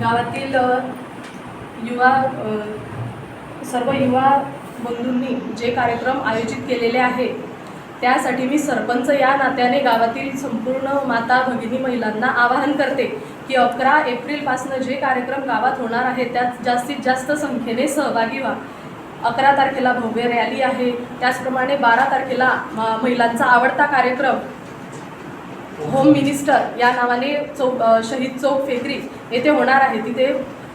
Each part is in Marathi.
गावातील युवा सर्व युवा बंधूंनी जे कार्यक्रम आयोजित केलेले आहे त्यासाठी मी सरपंच या नात्याने गावातील संपूर्ण माता भगिनी महिलांना आवाहन करते की अकरा एप्रिलपासनं जे कार्यक्रम गावात होणार आहे त्यात जास्तीत जास्त संख्येने सहभागी व्हा. अकरा तारखेला भव्य रॅली आहे त्याचप्रमाणे बारा तारखेला महिलांचा आवडता कार्यक्रम होम मिनिस्टर या नावाने चौक शहीद चौक फेकरी येथे होणार आहे. तिथे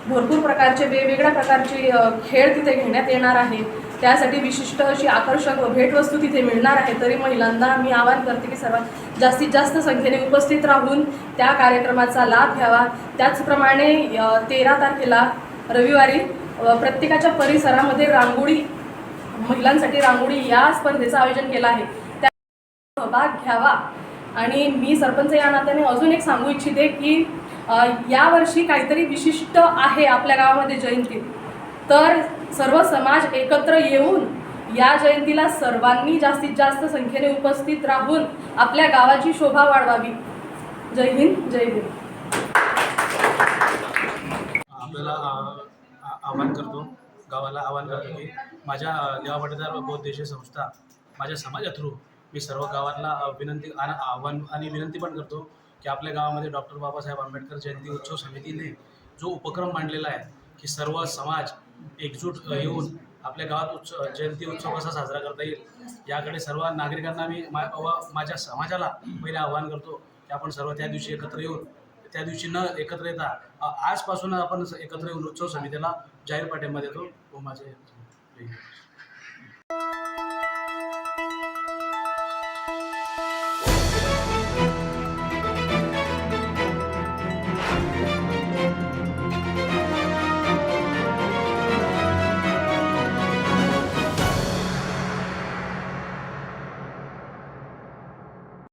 भरपूर प्रकारचे वेगवेगळ्या प्रकारचे खेळ तिथे घेण्यात येणार आहे. त्यासाठी विशिष्ट अशी आकर्षक भेटवस्तू तिथे मिळणार आहे. तरी महिलांना मी आवाहन करते की सर्वात जास्तीत जास्त संख्येने उपस्थित राहून त्या कार्यक्रमाचा लाभ घ्यावा. त्याचप्रमाणे तेरा तारखेला रविवारी प्रत्येकाच्या परिसरामध्ये रांगोळी महिलांसाठी रांगोळी या स्पर्धेचं आयोजन केलं आहे. त्या सहभाग घ्यावा. आणि मी सरपंच या नात्याने अजून एक सांगू इच्छिते की यावर्षी काहीतरी विशिष्ट आहे आपल्या गावामध्ये जयंती. तर सर्व समाज एकत्र येऊन या जयंतीला सर्वांनी जास्तीत जास्त संख्येने उपस्थित राहून आपल्या गावाची शोभा वाढवावी. जय हिंद जय हिंद आपल्याला आवाहन करतो गावाला आवाहन करतो की माझ्या अ, पाटीदार बौद्ध संस्था माझ्या समाजा थ्रू मी सर्व गावातला विनंती आणि आव्हान आणि विनंती पण करतो की आपल्या गावामध्ये डॉक्टर बाबासाहेब आंबेडकर जयंती उत्सव समितीने जो उपक्रम मांडलेला आहे की सर्व समाज एकजूट येऊन आपल्या गावात उत्सव जयंती उत्सव कसा साजरा करता येईल याकडे सर्व नागरिकांना मी मा व माझ्या समाजाला पहिले आव्हान करतो की आपण सर्व त्या दिवशी एकत्र येऊन त्या दिवशी न एकत्र येता आजपासून आपण एकत्र येऊन उत्सव समितीला जाहीर पाठिंबा देतो. व माझे.